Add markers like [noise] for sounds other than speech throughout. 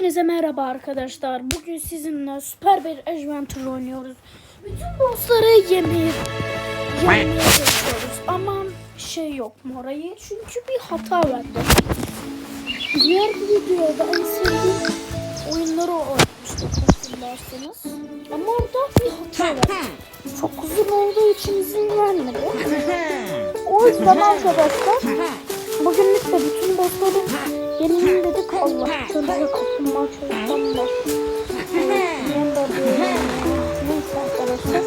Hepinize merhaba arkadaşlar. Bugün sizinle süper bir adventure oynuyoruz. Bütün bossları yemeye, çalışıyoruz. Ama şey yok morayı çünkü bir hata verdi. Diğer videoda en sevdiğim oyunları oynatmıştık hatırlarsınız. Ama orada bir hata verdi. Çok uzun olduğu için izin vermedi. O yüzden arkadaşlar bugünlük de bütün bossları yenelim dedik. Allah şöyle kapımı açalım da. Ben de böyle. Neyse arkadaşlar.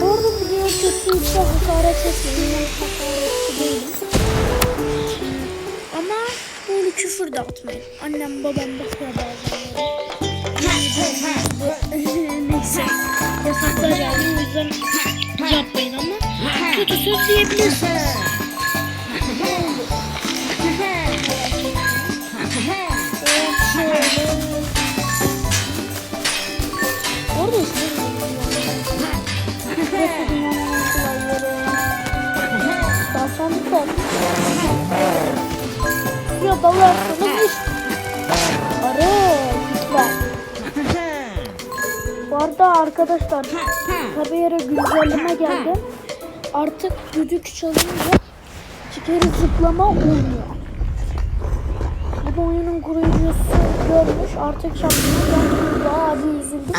Bu arada video kötüyse hakaret etmeyin. Ben hakaretçi değilim. Ama böyle küfür de atmayın. Annem babam bakıyor bazen. Ya dalarsanız iş. Arı, güzel. Bu arada arkadaşlar tabi yere güncelleme geldi. Artık düdük çalınca kere zıplama olmuyor. Bu oyunun koruyucusu görmüş. Artık şampiyonu ben bayağı bir üzüldüm.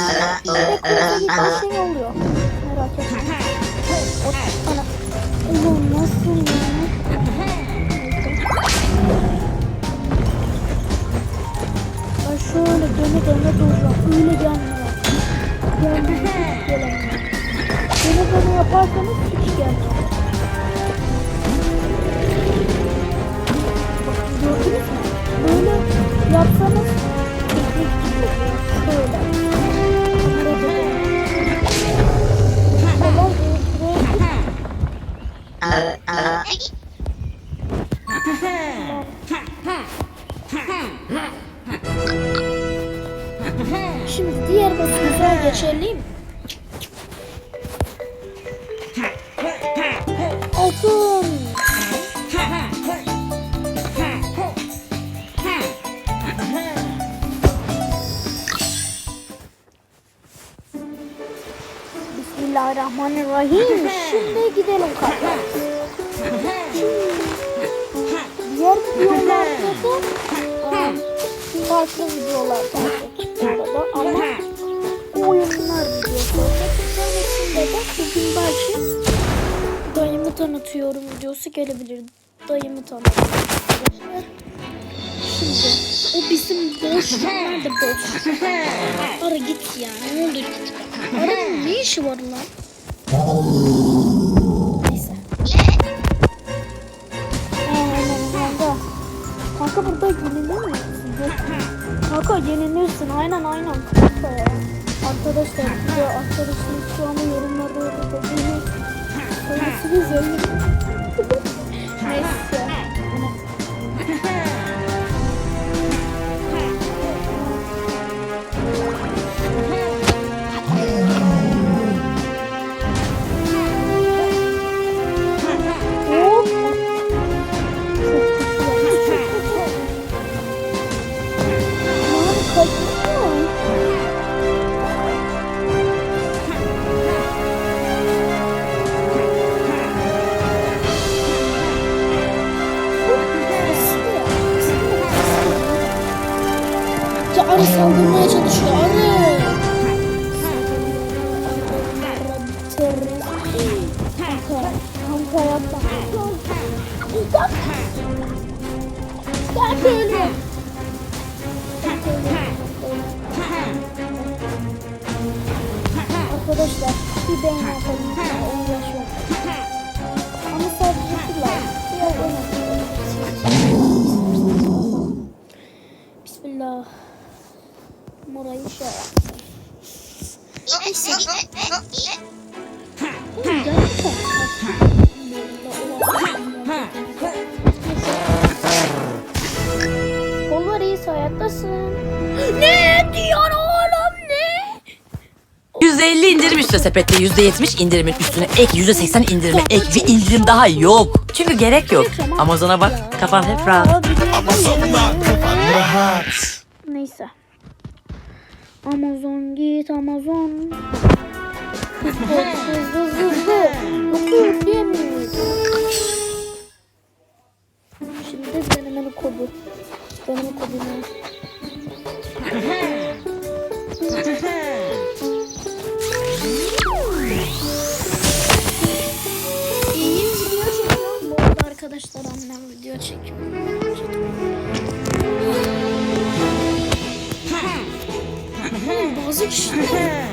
Ve koruyucu şey oluyor. Merak etme. Ana. Oğlum nasıl ya? Şöyle döne döne duracağım. Öyle gelmiyor. Gelmiyor. Hiç [laughs] gelemiyor. Döne döne yaparsanız hiç gelmiyor. Bakın gördünüz mü? Böyle yapsanız Bismillahirrahmanirrahim. [laughs] Şimdi gidelim kardeşim. Diğer videolarda da farklı videolar arada ama oyunlar videosu olacak. Bir tanesinde de bugün belki dayımı tanıtıyorum videosu gelebilir. Dayımı tanıtıyorum arkadaşlar. Şimdi o bizim boş. Nerede boş? Ara git ya. Ne oldu çocuk? Aranın ne işi var lan? Neyse. Kanka. Burada yenilir mi? Kanka yenilirsin. Aynen aynen kanka ya. Arkadaşlar bir de arkadaşınız şu anda yorumlarda orada beni söylesiniz öyle. Neyse. Arı saldırmaya çalışıyor arı. Kanka, kanka yapma. Gel. Gel böyle. Arkadaşlar bir beğeni atalım. Uğraş %50 indirim üstüne sepetle %70 indirimin üstüne ek %80 indirime ek bir indirim daha yok. Çünkü gerek yok. Amazon'a bak kafan hep rahat. Ama Ama sonuna kafan rahat. Neyse. Amazon git Amazon. [laughs] Shit. [laughs]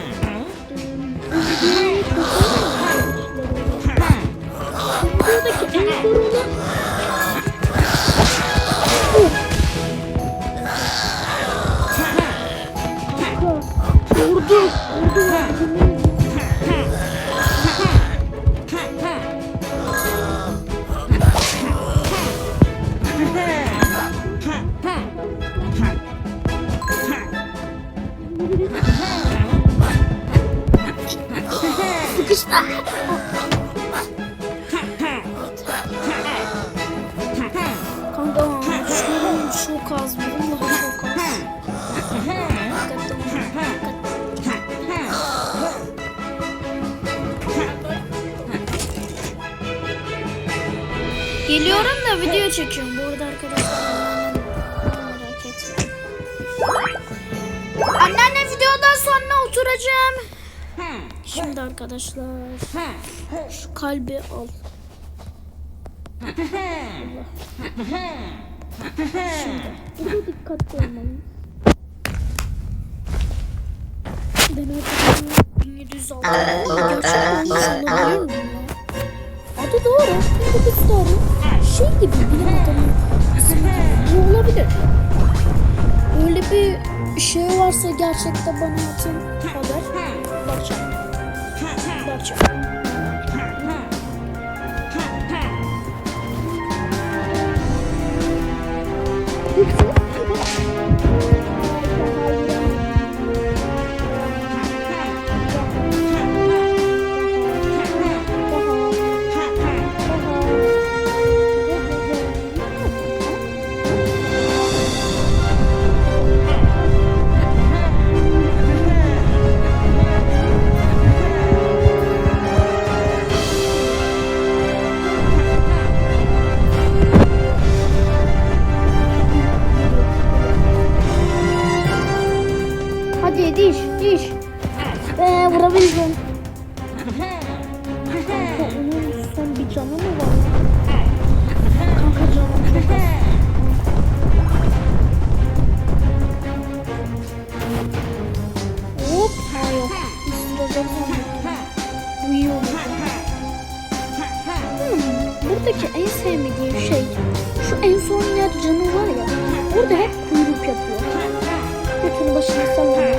Geliyorum da video çekiyorum. Bu arada arkadaşlar merak etmeyin. Anneanne videodan sonra oturacağım. Şimdi arkadaşlar şu kalbi al. Şimdi dikkatli olmalıyım. Ben orada 1706 gerçekten kullanabiliyor muyum ya? Adı doğru. Adı doğru. Şey gibi bilim adamı. Bu olabilir. Öyle bir şey varsa gerçekten bana atın haber. Bakacağım. Bakacağım. Hadi Vurabildim. Kanka onun son bir canı mı var? Kanka canım çok az. Hop. Ha yok. Isıracak sandım. Uyuyor mu? Hmm, buradaki en sevmediğim şey şu en son yer canı var ya. Orada hep kuyruk yapıyor. Götünün başını sallama.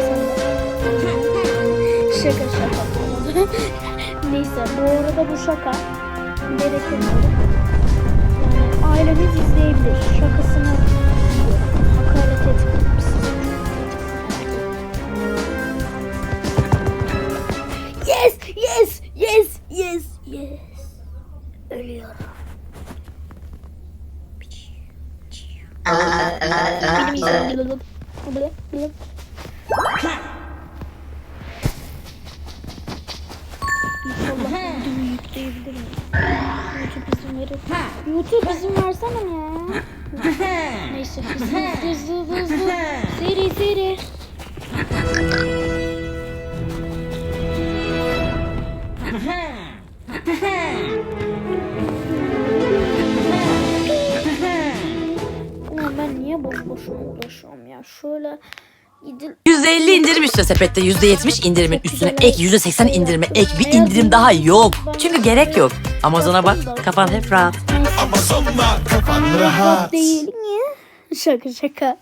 Şaka şaka. [laughs] Neyse bu arada bu şaka. Etmeyin. Yani ailemiz izleyebilir. Şakasını hakaret etmiyorum size. Yes, yes, yes, yes, yes. Ölüyorum. Benim Seri seri. Ulan ben niye boş boşuna uğraşıyorum ya? Şöyle gidil %50 indirim üstüne sepette %70 indirimin üstüne ek %80 indirime ek bir indirim daha yok. Çünkü gerek yok. Amazon'a bak kafan hep rahat. Amazon'da kafan rahat. değil niye? Şaka şaka.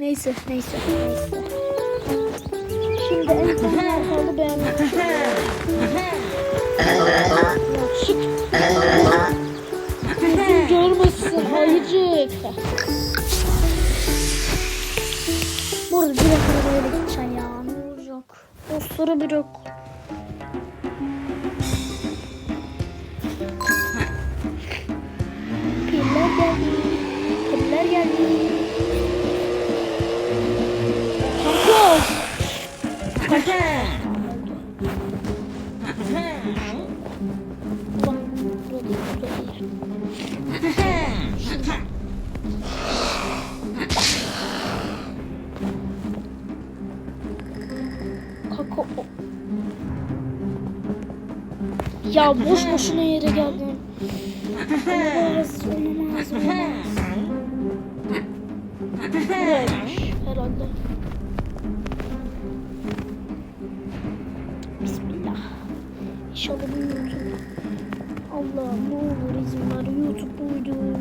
Neyse neyse neyse. Şimdi en son kaldı beğenmek. Çık. Gözün görmesin ayıcık. Burada bir dakika böyle gideceksin ya. Ne olacak? Dostları bir yok. Piller geldi. Piller geldi. Ya boş boşuna yere geldim. Olmaz, olmaz, olmaz. [laughs] Herhalde. İnşallah bu YouTube. Allah ne olur izin ver YouTube bu videoyu.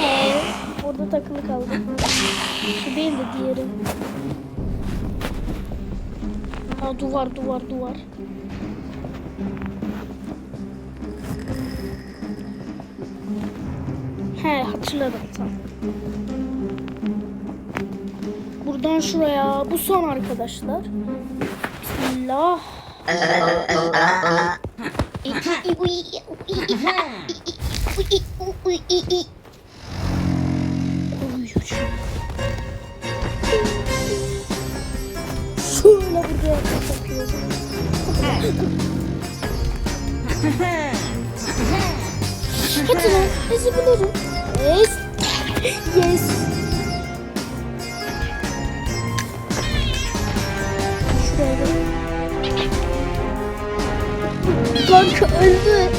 Ee, orada takılı kaldım. Şu değil de diğeri. Ha duvar duvar duvar. He hatırladım tamam. Buradan şuraya. Bu son arkadaşlar. Bismillah. Uyuyor şu an. Şöyle buraya takıyorum. Hadi lan bizi bulurum. Yes. Yes. Şuraya yok. Kanka aynen.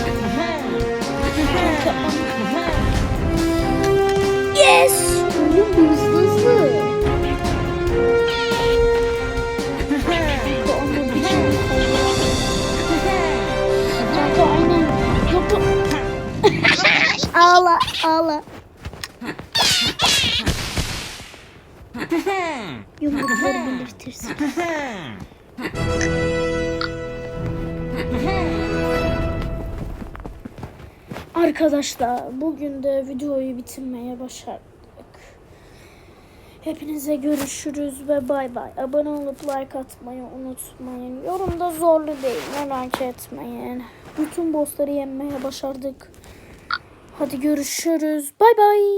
Yok yok. ağla ağla. Yumrukları belirtirsin. Arkadaşlar bugün de videoyu bitirmeye başardık. Hepinize görüşürüz ve bay bay. Abone olup like atmayı unutmayın. Yorumda zorlu değil merak etmeyin. Bütün bossları yenmeye başardık. Hadi görüşürüz. Bay bay.